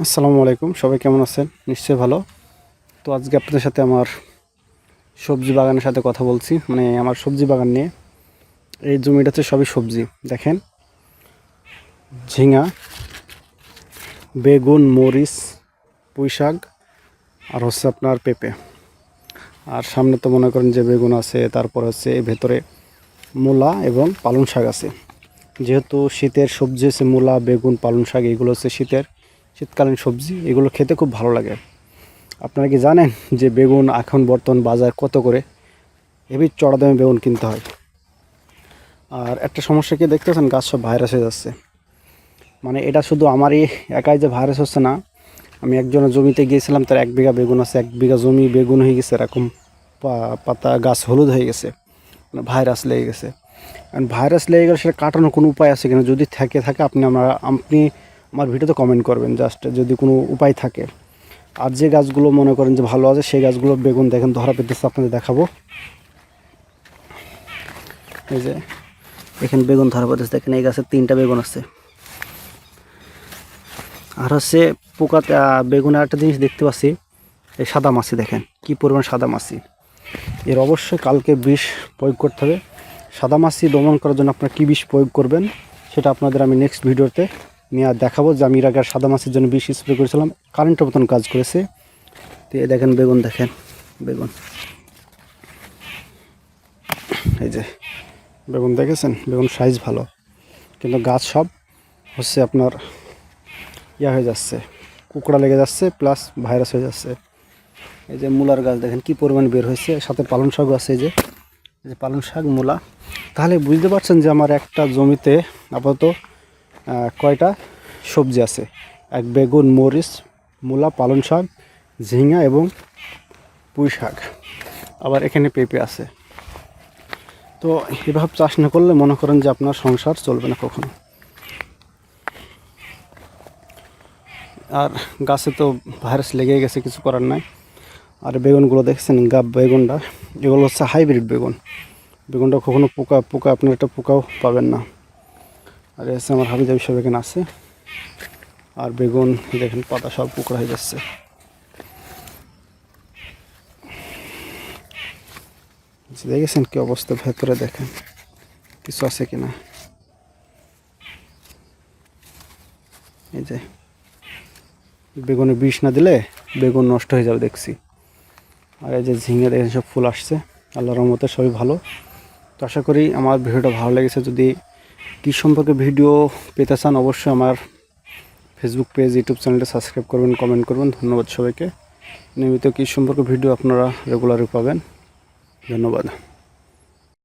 আসসালামু আলাইকুম, সবাই কেমন আছেন? নিশ্চয়ই ভালো। তো আজকে আপনাদের সাথে আমার সবজি বাগানের সাথে কথা বলছি মানে আমার সবজি বাগান নিয়ে। এই জমিটাতে সবই সবজি, দেখেন। ঝিঙা, বেগুন, মরিচ পুঁই শাক আর হচ্ছে আপনার পেঁপে। আর সামনে তো মনে করেন যে বেগুন আছে, তারপর হচ্ছে এই ভেতরে মূলা এবং পালং শাক আছে। যেহেতু শীতের সবজি হচ্ছে মূলা, বেগুন, পালং শাক, এগুলো হচ্ছে শীতের শীতকালীন সবজি, এগুলো খেতে খুব ভালো লাগে। আপনারা কি জানেন যে বেগুন এখন বর্তমান বাজার কত করে? হেবি চড়া দামে বেগুন কিনতে হয়। আর একটা সমস্যা কি দেখতেছেন গাছ সব ভাইরাস হয়ে যাচ্ছে। মানে এটা শুধু আমারই একাই যে ভাইরাস হচ্ছে না, আমি একজনের জমিতে গিয়েছিলাম, তার এক বিঘা বেগুন আছে, এক বিঘা জমি বেগুন হয়ে গেছে, এরকম পাতা, গাছ হলুদ হয়ে গেছে। মানে ভাইরাস লেগে গেছে। কারণ ভাইরাস লেগে গেলে সেটা কাটানোর কোনো উপায় আছে কিনা? যদি থাকে থাকে, আপনি আমরা, আপনি আমার ভিডিওতে কমেন্ট করবেন জাস্ট যদি কোনো উপায় থাকে। আর যে গাছগুলো মনে করেন যে ভালো আছে সেই গাছগুলো বেগুন দেখেন ধরা পেতেছে আপনাদের দেখাবো। এই যে এখানে বেগুন ধরা পেতেছে দেখেন এই গাছে তিনটা বেগুন আছে। আর হচ্ছে পোকাতে আহ, বেগুনে একটা জিনিস দেখতে পাচ্ছি এই সাদা মাছি দেখেন কি পরিমাণ সাদা মাছি। এর অবশ্যই কালকে বিষ প্রয়োগ করতে হবে। সাদা মাছি দমন করার জন্য আপনারা কী বিষ প্রয়োগ করবেন সেটা আপনাদের আমি নেক্সট ভিডিওতে নিয়ে দেখাবো। যে আমি আগে সাদা মাছের জন্য বিষ স্প্রে করেছিলাম। কারেন্টের মতন কাজ করেছে। তো এই দেখেন বেগুন দেখেন, বেগুন। এই যে বেগুন দেখেছেন? বেগুন সাইজ ভালো। কিন্তু গাছ সব হচ্ছে আপনার ইয়া হয়ে যাচ্ছে, কুকড়া লেগে যাচ্ছে প্লাস ভাইরাস হয়ে যাচ্ছে। এই যে মূলার গাছ দেখেন কি পরিমাণ বের হয়েছে। সাথে পালং শাক আছে এই যে। যে পালং শাক, মূলা। তাহলে বুঝতে পারছেন যে আমার একটা জমিতে আপাতত কয়টা সবজি আছে? এক বেগুন, মরিচ, মূলা, পালং শাক, ঝিঙা এবং পুঁই শাক। আবার এখানে পেঁপে আছে। তো এভাবে চাষ না করলে মনে করেন যে আপনার সংসার চলবে না কখনো। আর গাছে তো ভাইরাস লেগে গেছে, কিছু করার নাই। আর বেগুনগুলো দেখছেন গা বেগুনটা। এগুলো হচ্ছে হাইব্রিড বেগুন। বেগুনটা কখনো পোকা পোকা, আপনার একটা পোকাও পাবেন না। আর এসে আমার হাবি জাবি সব এখানে আছে। আর বেগুন, দেখেন পাতা সব পোকরা হয়ে যাচ্ছে। দেখেছেন কি অবস্থা ভেতরে দেখেন? কিছু আছে কিনা? এই যে, বেগুনে বিষ না দিলে বেগুন নষ্ট হয়ে যাবে দেখছি। আর এই যে ঝিঙে, দেখেন সব ফুল আসছে। আল্লাহ রহমতে সবই ভালো। তো আশা করি আমার ভিডিওটা ভালো লেগেছে। যদি কী সম্পর্কে ভিডিও পেতে চান অবশ্যই আমার ফেসবুক পেজ ইউটিউব চ্যানেলটা সাবস্ক্রাইব করবেন কমেন্ট করবেন। ধন্যবাদ সবাইকে। নিয়মিত কী সম্পর্কে ভিডিও আপনারা রেগুলারই পাবেন? ধন্যবাদ।